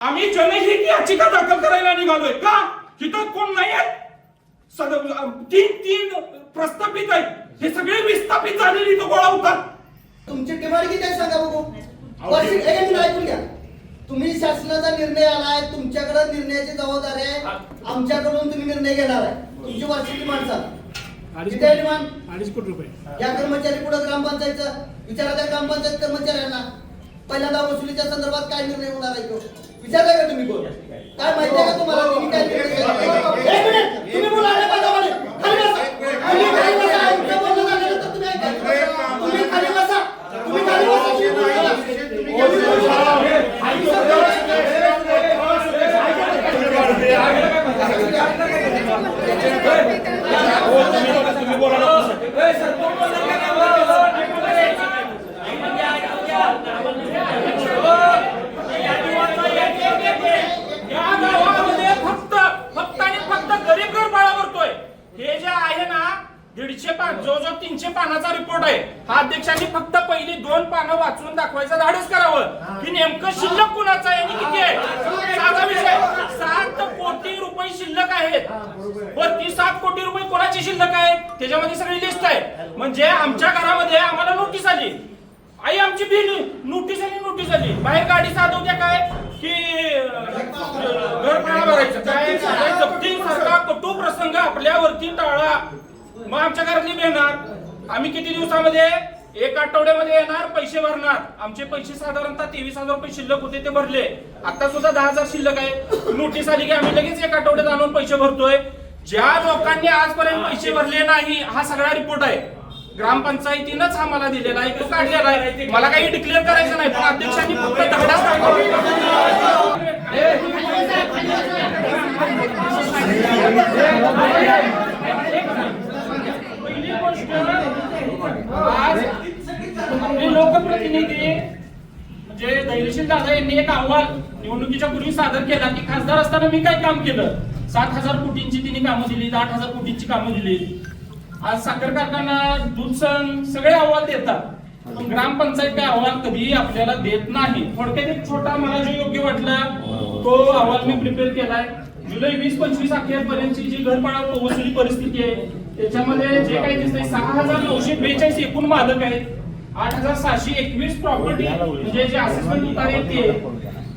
आम्ही जनहित याचिका दाखल करायला निघालोय. का? तिथं कोण नाही आहेत तीन तीन प्रस्थापित आहेत. हे सगळे विस्थापित झालेली इथं गोळा होतात. तुमची डिमांड किती आहे सांगा बघू. वर्षी एक मिनिट ऐकून घ्या. तुम्ही शासनाचा निर्णय आलाय तुमच्याकडे निर्णयाची जबाबदारी आहे. आमच्याकडून तुम्ही निर्णय घेणार आहे. तुमची वार्षिक डिमांड सांगा. किती आहे डिमांड? अडीच कोटी रुपये. या कर्मचारी पुढे ग्रामपंचायतचं? विचारा त्या ग्रामपंचायत कर्मचाऱ्यांना. पहिल्यांदा वसुलीच्या संदर्भात काय निर्णय होणार आहे तो विचारलाय का तुम्ही कोण. काय माहिती आहे का तुम्हाला? तुम्ही काय घेतला? एक मिनिट. तुम्ही बोला अरे बाबा, बाबा. खाली बसा. तुम्ही खाली बसा. आमचं बोलणं झाल्यानंतर तुम्ही ऐका. तुम्ही खाली बसा तुम्ही खाली बसा तुम्ही बोला. खाली या गावामध्ये फक्त फक्त आणि फक्त गरीब घर बाळा भरतोय हे जे आहे ना दीडशे पान जो जो तीनशे पानाचा रिपोर्ट आहे अध्यक्षांनी फक्त पहिली दोन पानं वाचून दाखवायचं धाडस करावं. की नेमकं शिल्लक कुणाचं आहे आणि किती आहे? साधा विषय सात कोटी रुपये शिल्लक आहेत. वरती सात कोटी रुपये कोणाची शिल्लक आहे? त्याच्यामध्ये सगळी लिस्ट आहे. म्हणजे आमच्या घरामध्ये आम्हाला नोटीस आली. आई आमची बिल नोटीस आली नोटीस आली. बाहेर गाडी साधवत्या काय? की घर भाडं भरायचं. काय? जप्ती सारखा कटू प्रसंग आपल्यावरती टाळा. मग आमच्या घरातली येणार आम्ही किती दिवसामध्ये एक आठवड्यामध्ये येणार पैसे भरणार. आमचे पैसे साधारणतः तेवीस हजार रुपये शिल्लक होते ते भरले. आता सुद्धा दहा हजार शिल्लक आहे. नोटीस आली की आम्ही लगेच एक आठवड्यात आणून पैसे भरतोय. ज्या लोकांनी आजपर्यंत पैसे भरले नाही हा सगळा रिपोर्ट आहे. ग्रामपंचायतीनंच हा मला दिलेला आहे. तो काढलेला आहे. मला काही डिक्लेअर करायचं नाही पण अध्यक्षांनी फक्त धडाच पहिली गोष्ट आज आपले लोकप्रतिनिधी म्हणजे धैर्यशील दादा यांनी एक अहवाल निवडणुकीच्या पूर्वी सादर केला की खासदार असताना मी काय काम केलं? सात हजार कोटींची तिने कामं दिली आठ हजार कोटींची कामं दिली. आज साखर कारखाना दूध सगळे अहवाल देतात. पण ग्रामपंचायत काय अहवाल कधीही आपल्याला देत नाही. थोडक्यात एक छोटा मला जो योग्य वाटला तो अहवाल मी प्रिपेअर केलाय. जुलै वीस पंचवीस अखेर पर्यंतची जी घरपाडा वसुली परिस्थिती आहे त्याच्यामध्ये जे काही दिसतंय सहा हजार नऊशे बेचाळीस एकूण मालक आहेत. आठ हजार सहाशे एकवीस प्रॉपर्टी म्हणजे जे असेसमेंट उतारे आहेत ते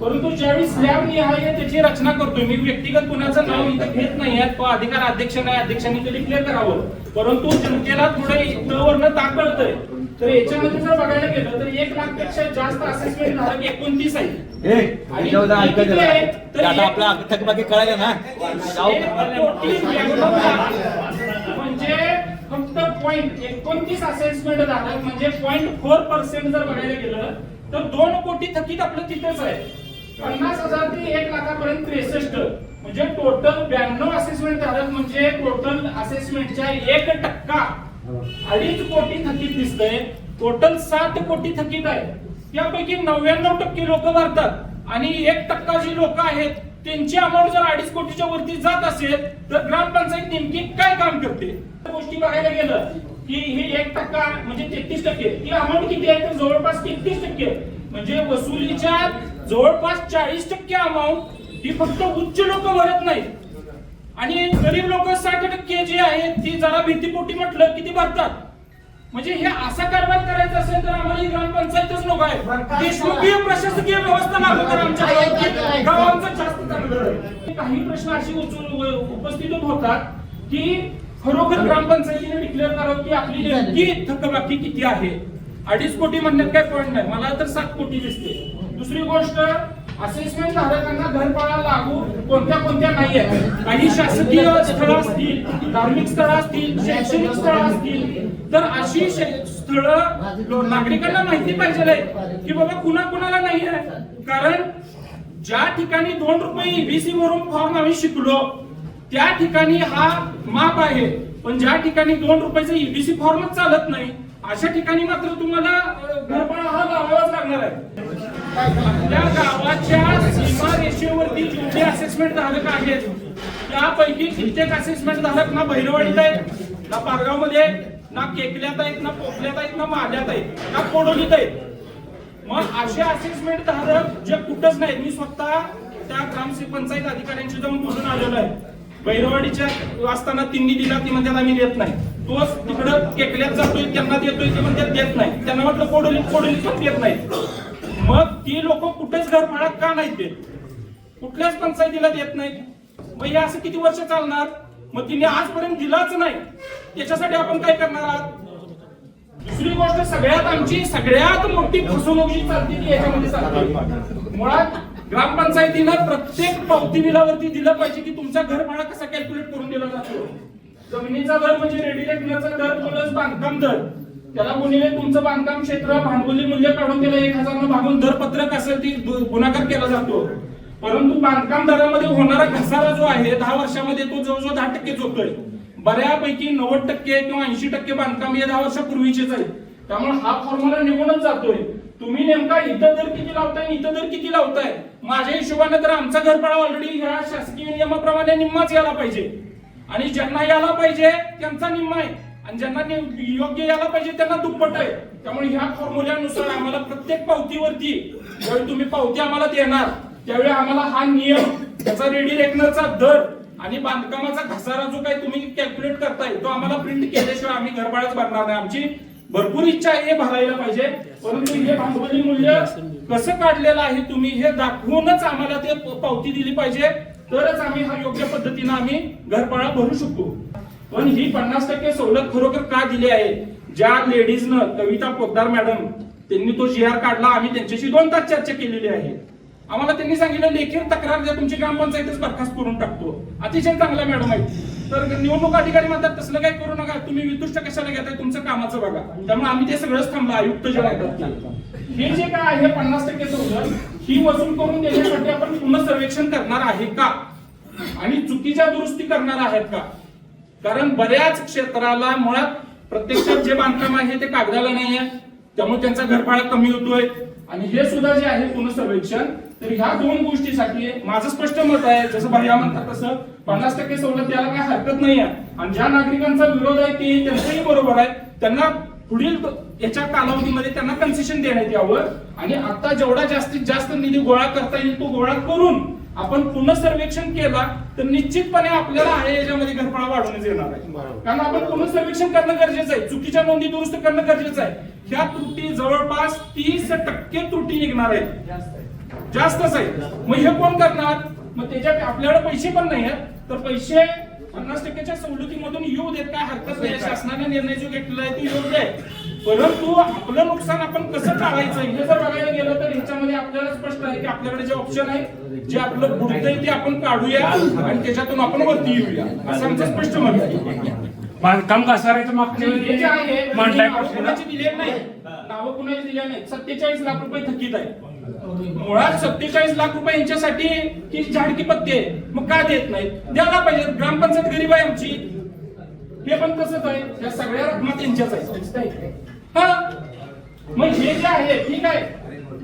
परंतु ज्यावेळी स्लॅब निहाय त्याची रचना करतोय मी व्यक्तिगत कुणाचं नाव इथं घेत नाही तो अधिकार अध्यक्ष नाही अध्यक्षांनी ते डिक्लेअर करावं परंतु जनतेला थोडं तवरनं ताक कळतंय तर याच्यामध्ये जर बघायला गेलं तर एक लाखपेक्षा जास्त असेसमेंट धारक एकोणतीस आणि किती. आहे? तर एक- आपला थकबाकी कळालं ना जाऊ. एक कोटी ब्याण्णव लाख. पॉईंट एकोणतीस असेसमेंट झालं म्हणजे पॉईंट फोर पर्सेंट जर बघायला गेलं तर दोन कोटी थकीत आपलं तिथेच आहे. पन्नास हजार ते एक लाखापर्यंत त्रेसष्ट. म्हणजे टोटल ब्याण्णव असेसमेंट झालं म्हणजे टोटल असेसमेंटच्या एक टक्का अडीच कोटी थकीत दिसतंय. टोटल सात कोटी थकीत आहे. त्यापैकी नव्याण्णव टक्के लोक भरतात. आणि एक टक्का जी लोक आहेत त्यांची अमाऊंट जर अडीच कोटीच्या वरती जात असेल तर ग्रामपंचायत नेमकी काय काम करते? गोष्टी बघायला गेलं की ही एक टक्का म्हणजे तेहतीस टक्के. ती अमाऊंट किती आहे? तर जवळपास तेहतीस टक्के. म्हणजे वसुलीच्या जवळपास चाळीस टक्के अमाऊंट ही फक्त उच्च लोक भरत नाहीत. आणि गरीब लोक साठ टक्के जे आहेत ती जरा भीतीपोटी म्हटलं किती भरतात. म्हणजे हे असा कारभार करायचा असेल तर आम्हाला ग्रामपंचायतच नको आहे देशमुखीय प्रशासकीय व्यवस्था लागू आमच्या गावात. काही प्रश्न अशी उपस्थित होतात की खरोखर ग्रामपंचायतीने डिक्लेअर करावं की आपली नेमकी थकबाकी किती आहे? अडीच कोटी म्हणण्यात काय पॉईंट नाही. मला तर सात कोटी दिसते. दुसरी गोष्ट असेसमेंट धारकांना घरपाळा लागू कोणत्या कोणत्या नाही आहेत. काही शासकीय स्थळं असतील धार्मिक स्थळं असतील शैक्षणिक स्थळं असतील तर अशी स्थळं नागरिकांना माहिती पाहिजे की बाबा कुणा कुणाला नाही आहे. कारण ज्या ठिकाणी दोन रुपये ईबीसी वरून फॉर्म आम्ही शिकलो त्या ठिकाणी हा माप आहे. पण ज्या ठिकाणी दोन रुपयाचा ईबीसी फॉर्मच चालत नाही अशा ठिकाणी मात्र तुम्हाला अं, घरपणा हा लावावाच लागणार आहे. आपल्या गावाच्या सीमारेषेवरती जेवढे असेसमेंट धारक आहेत त्यापैकी कित्येक असेसमेंट धारक ना भैरवाडीत आहेत ना पारगावमध्ये ना केकल्यात आहेत ना पोपल्यात आहेत ना माझ्यात आहेत ना कोडोलीत आहेत. मग असे असेसमेंट धारक जे कुठंच नाहीत मी स्वतः त्या ग्रामसेवक पंचायत अधिकाऱ्यांशी जाऊन बोलून आलेलो आहे. बैरवाडीच्या असताना तिन्ही दिला ती म्हणजे आम्ही देत नाही. तोच तिकडं केकल्यात जातोय त्यांना देतोय ते म्हणतात देत नाही. त्यांना म्हटलं कोडोली कोडोली पण देत नाही. मग ती लोक कुठेच घर भाडा का नाही देत? कुठल्याच पंचायतीला देत नाहीत. मग हे असं किती वर्ष चालणार? मग तिने आजपर्यंत दिलाच नाही. त्याच्यासाठी आपण काय करणार आहात? दुसरी गोष्ट सगळ्यात आमची सगळ्यात मोठी फसवणूक जी चालते ती याच्यामध्ये चालते. मुळात ग्रामपंचायतीनं प्रत्येक पावती बिलावरती दिलं पाहिजे की तुमचा घर भाडा कसा कॅल्क्युलेट करून दिला जातो. जमिनीचा दर म्हणजे रेडिएटरचा दर प्लस बांधकाम दर. त्याला गुणिले तुमचं बांधकाम क्षेत्र भांडवली मूल्य काढून त्याला एक हजार भागून दर पत्रक असेल ती गुणाकार केला जातो. परंतु बांधकाम दरामध्ये होणारा घसारा जो आहे दहा वर्षामध्ये तो जवळजवळ दहा टक्केच होतोय. बऱ्यापैकी नव्वद टक्के किंवा ऐंशी टक्के बांधकाम या दहा वर्षापूर्वीचेच आहे त्यामुळे हा फॉर्म्युला निघूनच जातोय. तुम्ही नेमका इथं दर किती लावताय इथं दर किती लावताय? माझ्या हिशोबाने तर आमचा घरपाडा ऑलरेडी ह्या शासकीय नियमाप्रमाणे निम्माच यायला पाहिजे. आणि ज्यांना यायला पाहिजे त्यांचा निम्मा आहे. आणि ज्यांना योग्य यायला पाहिजे त्यांना दुप्पट आहे. त्यामुळे ह्या फॉर्म्युल्यानुसार आम्हाला प्रत्येक पावतीवरती ज्यावेळी तुम्ही पावती आम्हाला देणार त्यावेळी आम्हाला हा नियम त्याचा रेडी रेकनरचा दर आणि बांधकामाचा घसारा जो काही तुम्ही कॅल्क्युलेट करताय तो आम्हाला प्रिंट केल्याशिवाय आम्ही घरभाडच भरणार नाही. आमची भरपूर इच्छा आहे हे भरायला पाहिजे. परंतु हे भांडवली मूल्य कसं काढलेलं आहे तुम्ही हे दाखवूनच आम्हाला ते पावती दिली पाहिजे. तरच आम्ही हा योग्य पद्धतीने आम्ही घरपाळा भरू शकतो पण ही पन्नास टक्के सवलत खरोखर का दिली आहे? ज्या लेडीजनं कविता पोद्दार मॅडम त्यांनी तो जी आर काढला. आम्ही त्यांच्याशी दोन तास चर्चा केलेली आहे. आम्हाला त्यांनी सांगितलं लेखीर तक्रार द्या तुमची ग्रामपंचायतच बरखास्त करून टाकतो. अतिशय चांगला मॅडम आहे. तर निवडणूक अधिकारी म्हणतात तसलं काही करू नका तुम्ही वितुष्ट कशाला घेताय तुमचं कामाचं बघा. त्यामुळे आम्ही ते सगळंच थांबलं आयुक्त जे आहे हे जे काय आहे पन्नास टक्के सवलत ही वसूल करून देण्यासाठी आपण पुन्हा सर्वेक्षण करणार आहे का? आणि चुकीच्या दुरुस्ती करणार आहेत का? कारण बऱ्याच क्षेत्राला मुळात प्रत्यक्षात जे बांधकाम आहे ते कागदाला नाही आहे त्यामुळे त्यांचा घरभाडा कमी होतोय. आणि हे सुद्धा जे आहे पुनर्सर्वेक्षण तर ह्या दोन गोष्टीसाठी माझं स्पष्ट मत आहे जसं भैया म्हणतात तसं पन्नास टक्के सवलत द्यायला काय हरकत नाही आहे. आणि ज्या नागरिकांचा विरोध आहे ते त्यांचंही बरोबर आहे. त्यांना पुढील याच्या कालावधीमध्ये त्यांना कन्सेशन देण्यात यावं. आणि आता जेवढा जास्तीत जास्त निधी गोळा करता येईल तो गोळा करून आपण पुनर्सर्वेक्षण केला तर निश्चितपणे आपल्याला आहे याच्यामध्ये घरफळा वाढवण्यात येणार आहे. कारण आपण पुनर्सर्वेक्षण करणं गरजेचं आहे. चुकीच्या नोंदी दुरुस्त करणं गरजेचं आहे. ह्या त्रुटी जवळपास तीस टक्के त्रुटी निघणार आहेत. जास्तच आहे. मग हे कोण करणार? मग त्याच्यात आपल्याकडे पैसे पण नाही आहेत. तर पैसे पन्नास टक्क्याच्या सवलतीमधून येऊ देत काय हरकत नाही. शासनाने निर्णय जो घेतलेला आहे तो योग्य आहे. परंतु आपलं नुकसान आपण कसं टाळायचं? हे जर बघायला गेलं तर ह्याच्यामध्ये आपल्याला स्पष्ट आहे की आपल्याकडे जे ऑप्शन आहे जे आपलं बुडतंय ते आपण काढूया आणि त्याच्यातून आपण वरती येऊया. असं आमचं स्पष्ट मत आहे. बांधकाम घसारायचं कुणाची दिलेली नाही नावं कुणाची दिल्या नाही सत्तेचाळीस लाख रुपये थकीत आहे मुळात सत्तेचाळीस लाख रुपये यांच्यासाठी की झाडकी पत्ते मग का देत नाही द्यायला पाहिजे. ग्रामपंचायत गरीब आहे आमची. हे पण तसंच आहे. या सगळ्या रकमा त्यांच्याच आहे हा? मग हे जे आहे ठीक आहे.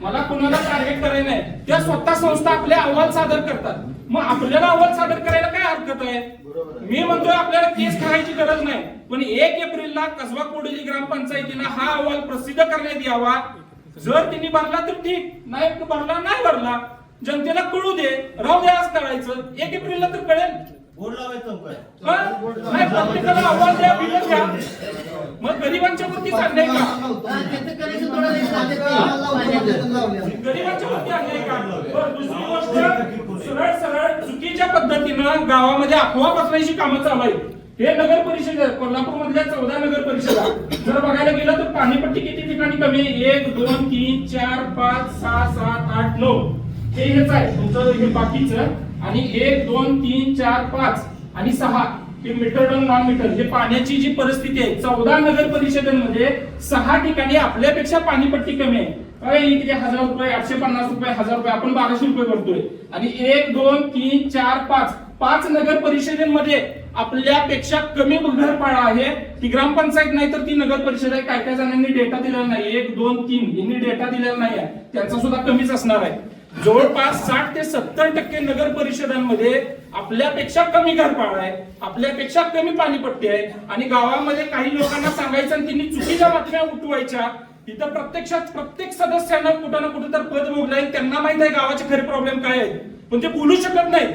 मला कुणाला टार्गेट करायचं नाही. त्या स्वतः संस्था आपले अहवाल सादर करतात. मग आपल्याला अहवाल सादर करायला काय हरकत आहे? मी म्हणतोय आपल्याला केस करायची गरज नाही. पण एक एप्रिलला कसबा कोडोली ग्रामपंचायतीनं हा अहवाल प्रसिद्ध करण्यात यावा. जर त्यांनी भरला तर ठीक नाही भरला नाही भरला जनतेला कळू दे राहू दे आज कळायचं. एक एप्रिलला तर कळेल. बोर्ड लावायचं काय? नाही प्रत्येकाला अहवाल द्या बिल द्या. मग गरिबांच्या वरती अन्याय का? गरिबांच्या वरती अन्याय का? बरं, दुसरी गोष्ट सरळ सरळ चुकीच्या पद्धतीनं गावामध्ये अफवा पसरायची कामं चालू आहेत. हे नगर परिषद कोल्हापूर मधल्या चौदा नगर परिषदा. जर बघायला गेलं तर पाणीपट्टी किती ठिकाणी कमी आहे? एक दोन तीन चार पाच सहा सात आठ नऊ. हे हेच आहे. तुमचं हे बाकीचं. आणि एक दोन तीन चार पाच आणि सहा. हे मीटर टन नॉन मीटर हे पाण्याची जी परिस्थिती आहे चौदा नगर परिषदांमध्ये सहा ठिकाणी आपल्यापेक्षा पाणीपट्टी कमी आहे. काय किती हजार रुपये आठशे पन्नास रुपये हजार रुपये. आपण बाराशे रुपये भरतोय. आणि एक दोन तीन चार पाच. पाच नगर परिषदेमध्ये आपल्यापेक्षा कमी घरपाळा आहे. ती ग्रामपंचायत नाही तर ती नगर परिषद आहे. काय काय जणांनी डेटा दिलेला नाही एक दोन तीन यांनी डेटा दिलेला नाही आहे त्यांचा सुद्धा कमीच असणार आहे. जवळपास साठ ते सत्तर टक्के नगर परिषदांमध्ये आपल्यापेक्षा कमी घरपाळ आहे. आपल्यापेक्षा कमी पाणीपट्टी आहे. आणि गावामध्ये काही लोकांना सांगायचं आणि त्यांनी चुकीच्या बातम्या उठवायच्या इथं प्रत्यक्षात प्रत्येक सदस्यांना कुठं ना कुठं तर पद भोगलंय त्यांना माहीत आहे गावाचे खरे प्रॉब्लेम काय आहेत. पण ते बोलू शकत नाही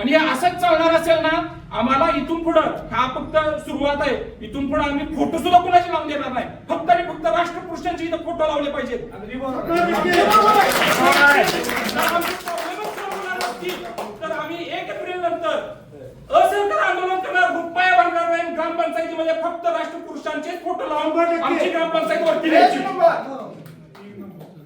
आणि हे असंच चालणार असेल ना आम्हाला इथून पुढं हा फक्त सुरुवात आहे. इथून पुढे आम्ही फोटो सुद्धा कुणाचे लावून देणार नाही. फक्त आणि फक्त राष्ट्रपुरुषांचे इथं फोटो लावले पाहिजेत. तर आम्ही एक एप्रिल नंतर असरकार आंदोलन करणार रुपया भरणार नाही ग्रामपंचायतीमध्ये फक्त राष्ट्रपुरुषांचे फोटो लावून आमची ग्रामपंचायत वरती